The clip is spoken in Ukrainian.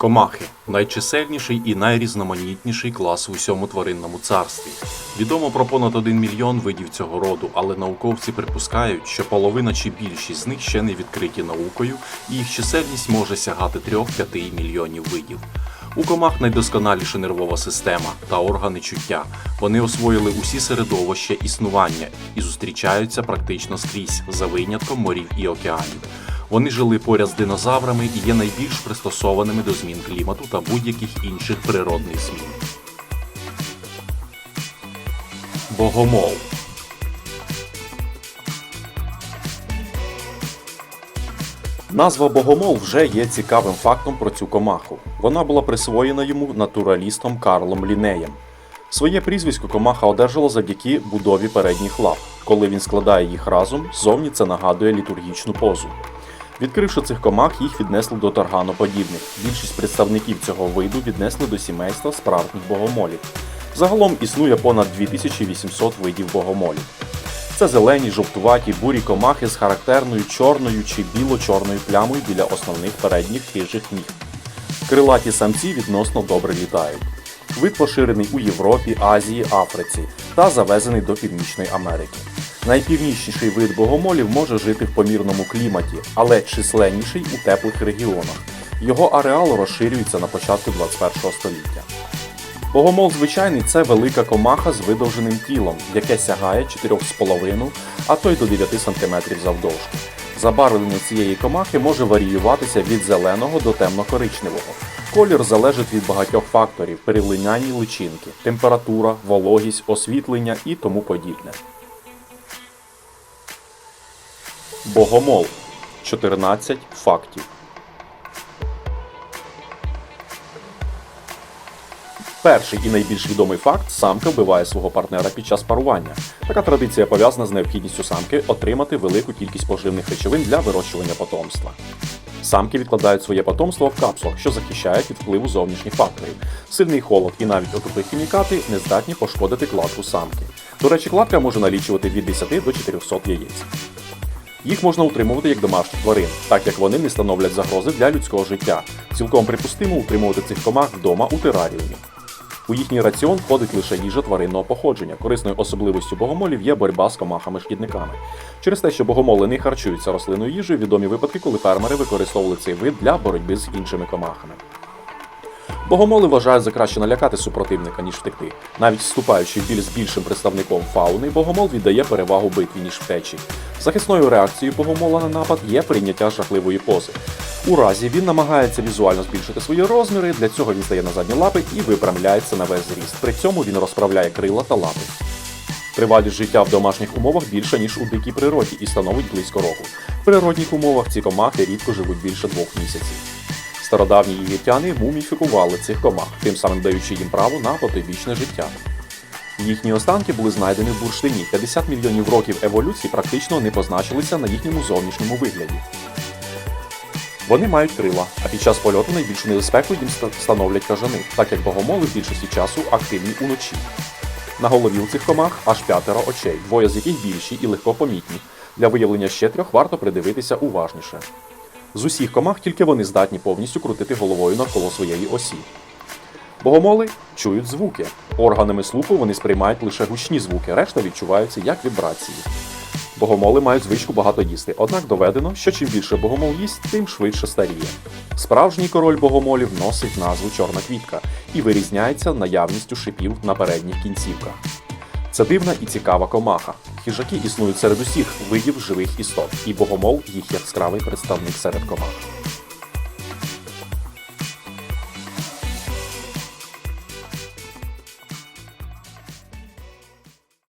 Комахи найчисельніший і найрізноманітніший клас у всьому тваринному царстві. Відомо про понад 1 мільйон видів цього роду, але науковці припускають, що половина чи більшість з них ще не відкриті наукою, і їх чисельність може сягати 3-5 мільйонів видів. У комах найдосконаліша нервова система та органи чуття. Вони освоїли усі середовища існування і зустрічаються практично скрізь за винятком морів і океанів. Вони жили поряд з динозаврами і є найбільш пристосованими до змін клімату та будь-яких інших природних змін. Богомол Назва Богомол вже є цікавим фактом про цю комаху. Вона була присвоєна йому натуралістом Карлом Лінеєм. Своє прізвисько комаха одержала завдяки будові передніх лап. Коли він складає їх разом, зовні це нагадує літургічну позу. Відкривши цих комах, їх віднесли до тарганоподібних. Більшість представників цього виду віднесли до сімейства справжніх богомолів. Загалом існує понад 2800 видів богомолів. Це зелені, жовтуваті, бурі комахи з характерною чорною чи біло-чорною плямою біля основних передніх хижих ніг. Крилаті самці відносно добре літають. Вид поширений у Європі, Азії, Африці та завезений до Північної Америки. Найпівнічніший вид богомолів може жити в помірному кліматі, але численніший у теплих регіонах. Його ареал розширюється на початку 21 століття. Богомол звичайний це велика комаха з видовженим тілом, яке сягає 4,5, а то й до 9 см завдовжки. Забарвлення цієї комахи може варіюватися від зеленого до темно-коричневого. Колір залежить від багатьох факторів перелиняння личинки, температура, вологість, освітлення і тому подібне. Богомол 14 фактів. Перший і найбільш відомий факт самка вбиває свого партнера під час парування. Така традиція пов'язана з необхідністю самки отримати велику кількість поживних речовин для вирощування потомства. Самки відкладають своє потомство в капсулах, що захищають від впливу зовнішніх факторів. Сильний холод і навіть отруті хімікати не здатні пошкодити кладку самки. До речі, кладка може налічувати від 10 до 400 яєць. Їх можна утримувати як домашніх тварин, так як вони не становлять загрози для людського життя. Цілком припустимо утримувати цих комах вдома у тераріумі. У їхній раціон входить лише їжа тваринного походження. Корисною особливістю богомолів є боротьба з комахами-шкідниками. Через те, що богомоли не харчуються рослинною їжею, відомі випадки, коли фермери використовували цей вид для боротьби з іншими комахами. Богомоли вважають за краще налякати супротивника, ніж втекти. Навіть вступаючи в біль з більшим представником фауни, богомол віддає перевагу битві, ніж втечі. Захисною реакцією богомола на напад є прийняття жахливої пози. У разі він намагається візуально збільшити свої розміри, для цього він стає на задні лапи і випрямляється на весь зріст. При цьому він розправляє крила та лапи. Тривалість життя в домашніх умовах більша, ніж у дикій природі, і становить близько року. В природних умовах ці комахи рідко живуть більше двох місяців. Стародавні єгиптяни муміфікували цих комах, тим самим даючи їм право на потойбічне життя. Їхні останки були знайдені в бурштині. 50 мільйонів років еволюції практично не позначилися на їхньому зовнішньому вигляді. Вони мають крила, а під час польоту найбільшу небезпеку їм ста- становлять кажани, так як богомоли в більшості часу активні уночі. На голові у цих комах аж п'ятеро очей, двоє з яких більші і легко помітні. Для виявлення ще трьох варто придивитися уважніше. З усіх комах тільки вони здатні повністю крутити головою навколо своєї осі. Богомоли чують звуки. Органами слуху вони сприймають лише гучні звуки, решта відчуваються як вібрації. Богомоли мають звичку багато їсти, однак доведено, що чим більше богомол їсть, тим швидше старіє. Справжній король богомолів носить назву чорна квітка і вирізняється наявністю шипів на передніх кінцівках. Це дивна і цікава комаха. Хижаки існують серед усіх видів живих істот, і богомол їх яскравий представник серед комах.